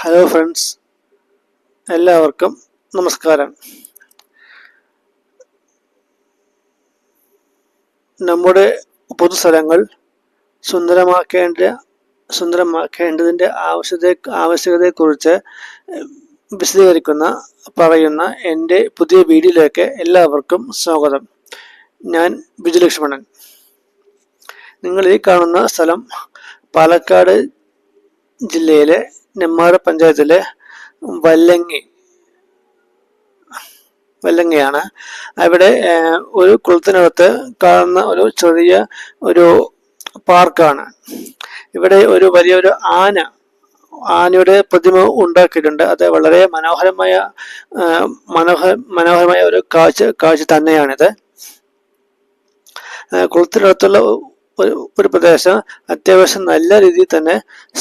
Hello friends എല്ലാവർക്കും നമസ്കാരം. നമ്മുടെ പൊതുസ്ഥലങ്ങൾ സുന്ദരമാക്കേണ്ട സുന്ദരമാക്കേണ്ടതിന്റെ ആവശ്യത്തെ ആവശ്യകതയെക്കുറിച്ച് വിശദീകരിക്കുന്ന പറയുന്ന എന്റെ പുതിയ വീഡിയോയിലേക്ക് എല്ലാവർക്കും സ്വാഗതം. ഞാൻ ബിജു ലക്ഷ്മണൻ നിങ്ങൾ ഈ കാണുന്ന സ്ഥലം പാലക്കാട് ജില്ലയിലെ നെമ്മാറ പഞ്ചായത്തിലെ വല്ലങ്ങി വല്ലങ്ങയാണ്. അവിടെ ഒരു കുളത്തിനകത്ത് കാണുന്ന ഒരു ചെറിയ ഒരു പാർക്കാണ്. ഇവിടെ ഒരു വലിയൊരു ആന ആനയുടെ പ്രതിമ ഉണ്ടാക്കിയിട്ടുണ്ട്. അത് വളരെ മനോഹരമായ മനോഹര മനോഹ മനോഹരമായ ഒരു കാഴ്ച കാഴ്ച തന്നെയാണിത്. കുളത്തിനടുത്തുള്ള ഒരു ഒരു പ്രദേശം അത്യാവശ്യം നല്ല രീതിയിൽ തന്നെ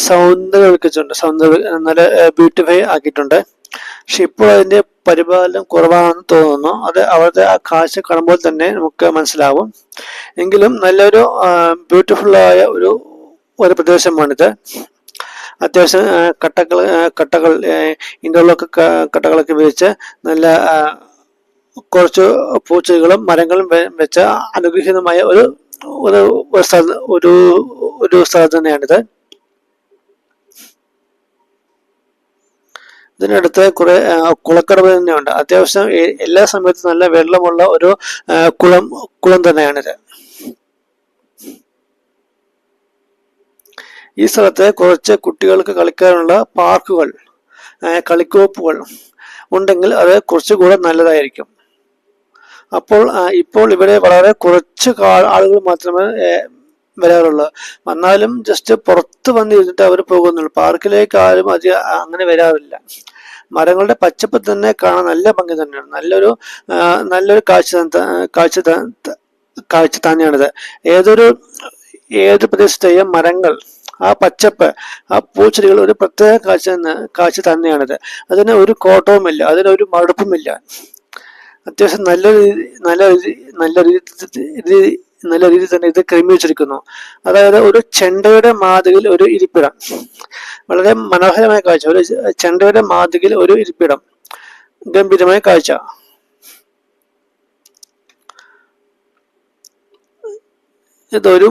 സൗന്ദര്യവൽക്കരിച്ചിട്ടുണ്ട് സൗന്ദര്യ നല്ല ബ്യൂട്ടിഫൈ ആക്കിയിട്ടുണ്ട്. പക്ഷെ ഇപ്പോൾ അതിന്റെ പരിപാലനം കുറവാണെന്ന് തോന്നുന്നു. അത് അവിടുത്തെ ആ കാഴ്ച കാണുമ്പോൾ തന്നെ നമുക്ക് മനസ്സിലാവും. എങ്കിലും നല്ലൊരു ബ്യൂട്ടിഫുള്ളായ ഒരു ഒരു പ്രദേശമാണിത്. അത്യാവശ്യം കട്ടകൾ കട്ടകൾ ഇൻഡോറിലൊക്കെ കട്ടകളൊക്കെ ഉപയോഗിച്ച് നല്ല കുറച്ച് പൂച്ചകളും മരങ്ങളും വെച്ച അനുഗ്രഹീതമായ ഒരു ഒരു ഒരു ഒരു സ്ഥലം തന്നെയാണിത്. ഇതിനടുത്ത് കുറെ കുളക്കടവ് തന്നെയുണ്ട്. അത്യാവശ്യം എല്ലാ സമയത്തും നല്ല വെള്ളമുള്ള ഒരു കുളം കുളം തന്നെയാണിത്. ഈ സ്ഥലത്ത് കുറച്ച് കുട്ടികൾക്ക് കളിക്കാനുള്ള പാർക്കുകൾ കളിക്കോപ്പുകൾ ഉണ്ടെങ്കിൽ അത് കുറച്ചുകൂടെ നല്ലതായിരിക്കും. അപ്പോൾ ഇപ്പോൾ ഇവിടെ വളരെ കുറച്ച് ആളുകൾ മാത്രമേ വരാറുള്ളൂ. വന്നാലും ജസ്റ്റ് പുറത്ത് വന്നിരുന്നിട്ട് അവർ പോകുന്നുള്ളൂ. പാർക്കിലേക്ക് ആരും അധികം അങ്ങനെ വരാറില്ല. മരങ്ങളുടെ പച്ചപ്പ് തന്നെ കാണാൻ നല്ല ഭംഗി തന്നെയാണ്. നല്ലൊരു നല്ലൊരു കാഴ്ച കാഴ്ച കാഴ്ച തന്നെയാണിത്. ഏതൊരു ഏത് പ്രദേശത്തെയും മരങ്ങൾ ആ പച്ചപ്പ് ആ പൂച്ചെടികൾ ഒരു പ്രത്യേക കാഴ്ച കാഴ്ച തന്നെയാണിത്. അതിന് ഒരു കോട്ടവുമില്ല അതിനൊരു മടുപ്പുമില്ല. അത്യാവശ്യം നല്ല നല്ല നല്ല രീതി നല്ല രീതിയിൽ തന്നെ ഇത് ക്രമീകരിച്ചിരിക്കുന്നു അതായത് ഒരു ചെണ്ടയുടെ മാതൃകയിൽ ഒരു ഇരിപ്പിടം. വളരെ മനോഹരമായ കാഴ്ച. ഒരു ചെണ്ടയുടെ മാതൃകയിൽ ഒരു ഇരിപ്പിടം. ഗംഭീരമായ കാഴ്ച. ഇതൊരു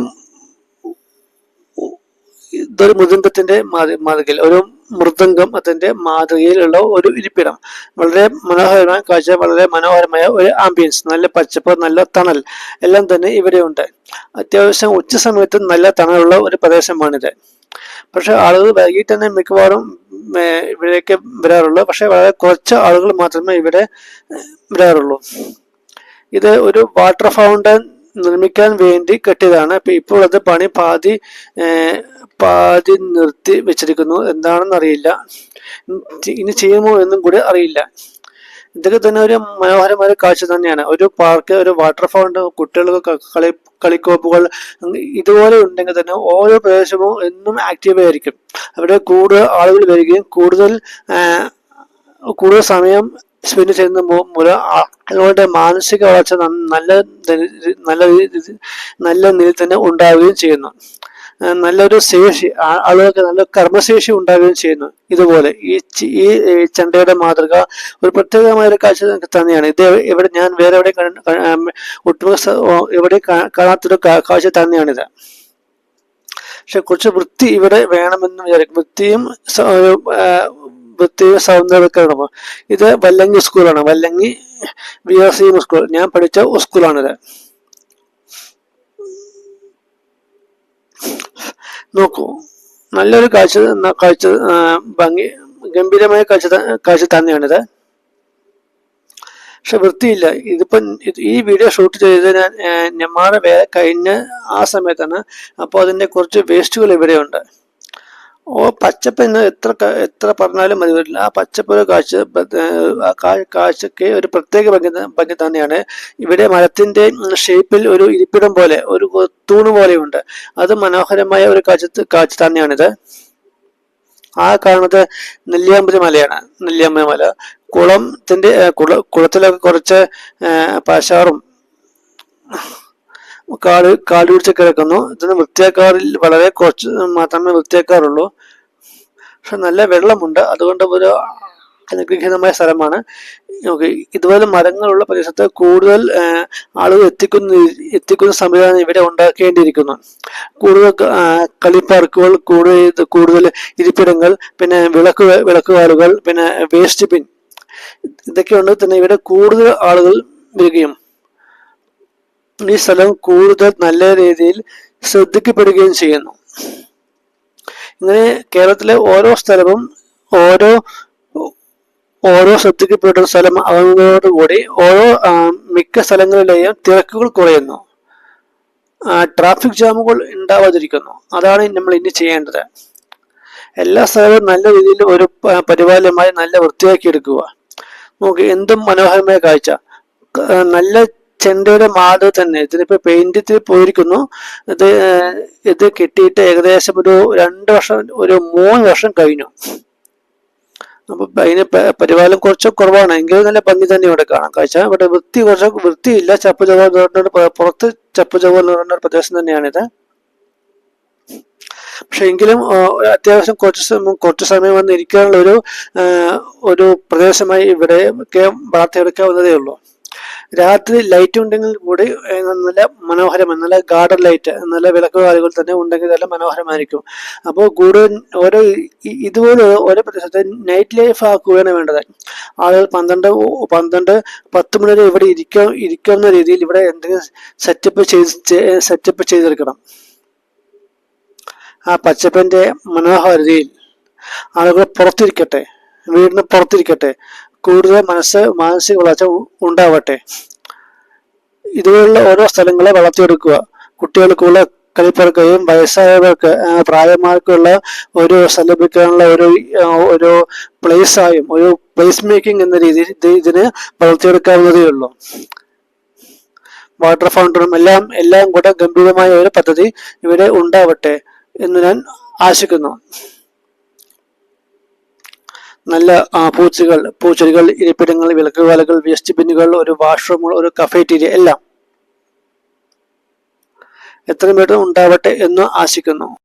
ഇതൊരു മൃദംഗത്തിന്റെ മാതൃ- മാതൃകയിൽ ഒരു മൃദംഗം അതിന്റെ മാതൃകയിലുള്ള ഒരു ഇരിപ്പിടം. വളരെ മനോഹരമായ കാഴ്ച വളരെ മനോഹരമായ ഒരു ആംബിയൻസ് നല്ല പച്ചപ്പ് നല്ല തണൽ എല്ലാം തന്നെ ഇവിടെയുണ്ട്. അത്യാവശ്യം ഉച്ച സമയത്ത് നല്ല തണലുള്ള ഒരു പ്രദേശമാണിത്. പക്ഷെ ആളുകൾ വൈകിട്ട് തന്നെ മിക്കവാറും ഇവിടേക്ക് വരാറുള്ളൂ. പക്ഷെ വളരെ കുറച്ച് ആളുകൾ മാത്രമേ ഇവിടെ വരാറുള്ളൂ. ഇത് ഒരു വാട്ടർ ഫൗണ്ടൻ നിർമ്മിക്കാൻ വേണ്ടി കെട്ടിയതാണ്. ഇപ്പൊ ഇപ്പോൾ അത് പണി പാതി പാതി നിർത്തി വെച്ചിരിക്കുന്നു. എന്താണെന്ന് അറിയില്ല. ഇനി ചെയ്യുമോ എന്നും കൂടി അറിയില്ല. ഇതൊക്കെ തന്നെ ഒരു മനോഹരമായ കാഴ്ച തന്നെയാണ്. ഒരു പാർക്ക് ഒരു വാട്ടർ ഫൗണ്ട് കുട്ടികൾക്ക് കളി കളിക്കോപ്പുകൾ ഇതുപോലെ ഉണ്ടെങ്കിൽ തന്നെ ഓരോ പ്രദേശവും എന്നും ആക്റ്റീവ് ആയിരിക്കും. അവിടെ കൂടുതൽ ആളുകൾ വരികയും കൂടുതൽ കൂടുതൽ സമയം സ്പെൻഡ് ചെയ്യുന്ന മൂലം മാനസിക വളർച്ച നല്ല നല്ല നല്ല നിലയിൽ തന്നെ ഉണ്ടാവുകയും ചെയ്യുന്നു. നല്ലൊരു ശേഷി ആളുകൾക്ക് നല്ല കർമ്മശേഷി ഉണ്ടാകുകയും ചെയ്യുന്നു. ഇതുപോലെ ഈ ഈ ചണ്ടയുടെ മാതൃക ഒരു പ്രത്യേകമായ ഒരു കാഴ്ച തന്നെയാണ്. ഇത് ഇവിടെ ഞാൻ വേറെ എവിടെ ഒട്ടുമ എവിടെ കാണാത്തൊരു കാഴ്ച തന്നെയാണിത്. പക്ഷെ കുറച്ച് വൃത്തി ഇവിടെ വേണമെന്ന് വിചാരിക്കും. വൃത്തിയും വൃത്തിയും സൗന്ദര്യവൽക്കരണവും. ഇത് വല്ലങ്ങി സ്കൂളാണ്. Vallangi V R C school. ഞാൻ പഠിച്ച സ്കൂളാണിത്. നോക്കൂ. നല്ലൊരു കാഴ്ച കാഴ്ച ഭംഗി ഗംഭീരമായ കാഴ്ച കാഴ്ച തന്നെയാണിത്. പക്ഷെ വൃത്തിയില്ല. ഇതിപ്പം ഈ വീഡിയോ ഷൂട്ട് ചെയ്ത് നെമ്മാറ വേല കഴിഞ്ഞ ആ സമയത്താണ്. അപ്പോൾ അതിന്റെ കുറച്ച് വേസ്റ്റുകൾ ഇവിടെയുണ്ട്. ഓ പച്ചപ്പ് എന്ന് എത്ര എത്ര പറഞ്ഞാലും മതി. വരില്ല ആ പച്ചപ്പ് ഒരു കാഴ്ച കാഴ്ചക്ക് ഒരു പ്രത്യേക ഭംഗി ഭംഗി തന്നെയാണ്. ഇവിടെ മരത്തിന്റെ ഷേപ്പിൽ ഒരു ഇരിപ്പിടം പോലെ ഒരു തൂണ് പോലെയുണ്ട്. അത് മനോഹരമായ ഒരു കാഴ്ച കാഴ്ച തന്നെയാണിത്. ആ കാണുന്നത് നെല്ലിയാമ്പതി മലയാണ്. നെല്ലിയാമ്പതി മല. കുളത്തിന്റെ കുള കുളത്തിലൊക്കെ കുറച്ച് പശാറും കാട് കാട് പിടിച്ച് കിടക്കുന്നു ഇതിന് വൃത്തിയാക്കാറിൽ വളരെ കുറച്ച് മാത്രമേ വൃത്തിയാക്കാറുള്ളൂ. പക്ഷെ നല്ല വെള്ളമുണ്ട്. അതുകൊണ്ട് ഒരു അനുഗ്രഹീതമായ സ്ഥലമാണ്. ഇതുപോലെ മരങ്ങളുള്ള പ്രദേശത്ത് കൂടുതൽ ആളുകൾ എത്തിക്കുന്ന എത്തിക്കുന്ന സംവിധാനം ഇവിടെ ഉണ്ടാക്കേണ്ടിയിരിക്കുന്നു. കൂടുതൽ കളി കളിപ്പാർക്കുകൾ കൂടുതൽ കൂടുതൽ ഇരിപ്പിടങ്ങൾ പിന്നെ വിളക്ക് വിളക്കുകാലുകൾ പിന്നെ വേസ്റ്റ് ബിൻ. ഇതൊക്കെ ഉണ്ട് തന്നെ ഇവിടെ കൂടുതൽ ആളുകൾ വരികയും ഈ സ്ഥലം കൂടുതൽ നല്ല രീതിയിൽ ശ്രദ്ധിക്കപ്പെടുകയും ചെയ്യുന്നു. ഇങ്ങനെ കേരളത്തിലെ ഓരോ സ്ഥലവും ഓരോ ഓരോ ശ്രദ്ധിക്കപ്പെടുന്ന സ്ഥലം ആകുന്നതോടുകൂടി ഓരോ മിക്ക സ്ഥലങ്ങളിലെയും തിരക്കുകൾ കുറയുന്നു. ട്രാഫിക് ജാമുകൾ ഉണ്ടാവാതിരിക്കുന്നു. അതാണ് നമ്മൾ ഇനി ചെയ്യേണ്ടത്. എല്ലാ സ്ഥലവും നല്ല രീതിയിൽ ഒരു പരിപാലനമായി നല്ല വൃത്തിയാക്കി എടുക്കുക നമുക്ക് എന്തും മനോഹരമായ കാഴ്ച. നല്ല ചെണ്ടയുടെ മാധവ് തന്നെ. ഇതിനിപ്പോ പെയിന്റ് പോയിരിക്കുന്നു. ഇത് ഇത് കിട്ടിയിട്ട് ഏകദേശം ഒരു രണ്ട് വർഷം ഒരു മൂന്ന് വർഷം കഴിഞ്ഞു. അപ്പൊ അതിന് പരിപാലനം കുറച്ച് കുറവാണ്. എങ്കിലും നല്ല ഭംഗി തന്നെ ഇവിടെ കാണാം. കാഴ്ച ഇവിടെ വൃത്തി കുറച്ച് വൃത്തിയില്ല. ചപ്പ് ചവ എന്ന് പുറത്ത് ചപ്പ് ചവ എന്ന് പറഞ്ഞ പ്രദേശം തന്നെയാണിത്. പക്ഷെ എങ്കിലും അത്യാവശ്യം കുറച്ച് കുറച്ച് സമയം വന്ന് ഇരിക്കാനുള്ള ഒരു ഒരു പ്രദേശമായി ഇവിടെ വളർത്തിയെടുക്കാവുന്നതേ ഉള്ളൂ. രാത്രി ലൈറ്റ് ഉണ്ടെങ്കിൽ കൂടി നല്ല മനോഹരമാണ് നല്ല ഗാർഡൻ ലൈറ്റ് നല്ല വിളക്കുകാലുകൾ തന്നെ ഉണ്ടെങ്കിൽ നല്ല മനോഹരമായിരിക്കും. അപ്പോൾ കൂടുതൽ ഓരോ ഇതുപോലെ ഓരോ പ്രദേശത്തെ നൈറ്റ് ലൈഫ് ആക്കുകയാണ് വേണ്ടത്. ആളുകൾ പന്ത്രണ്ട് പന്ത്രണ്ട് പത്ത് മണി വരെ ഇവിടെ ഇരിക്കാൻ ഇരിക്കാവുന്ന രീതിയിൽ ഇവിടെ എന്തെങ്കിലും സെറ്റപ്പ് ചെയ്ത് സെറ്റപ്പ് ചെയ്തെടുക്കണം. ആ പച്ചപ്പിന്റെ മനോഹാരിതയിൽ ആളുകൾ പുറത്തിരിക്കട്ടെ വീടിന് പുറത്തിരിക്കട്ടെ കൂടുതൽ മനസ്സ് മാനസിക വളർച്ച ഉണ്ടാവട്ടെ. ഇതുപോലുള്ള ഓരോ സ്ഥലങ്ങളെ വളർത്തിയെടുക്കുക. കുട്ടികൾക്കുള്ള കളിപ്പറക്കുകയും വയസ്സായവർക്ക് പ്രായമാർക്കുള്ള ഒരു സ്ഥലപ്പിക്കാനുള്ള ഒരു ഒരു പ്ലേസ് ആയും ഒരു പ്ലേസ് മേക്കിംഗ് എന്ന രീതിയിൽ ഇത് ഇതിന് വളർത്തിയെടുക്കാവുന്നതേ ഉള്ളൂ. വാട്ടർ ഫൗണ്ടനും എല്ലാം എല്ലാം കൂടെ ഗംഭീരമായ ഒരു പദ്ധതി ഇവിടെ ഉണ്ടാവട്ടെ എന്ന് ഞാൻ ആശിക്കുന്നു. നല്ല പൂച്ചകൾ പൂച്ചെടികൾ ഇരിപ്പിടങ്ങൾ വിളക്കുകാലുകൾ വേസ്റ്റ് ബിന്നുകൾ ഒരു വാഷ്റൂമുകൾ ഒരു കഫേറ്റീരിയ എല്ലാം. എത്രയും പെട്ടെന്ന് ഉണ്ടാവട്ടെ എന്ന് ആശിക്കുന്നു.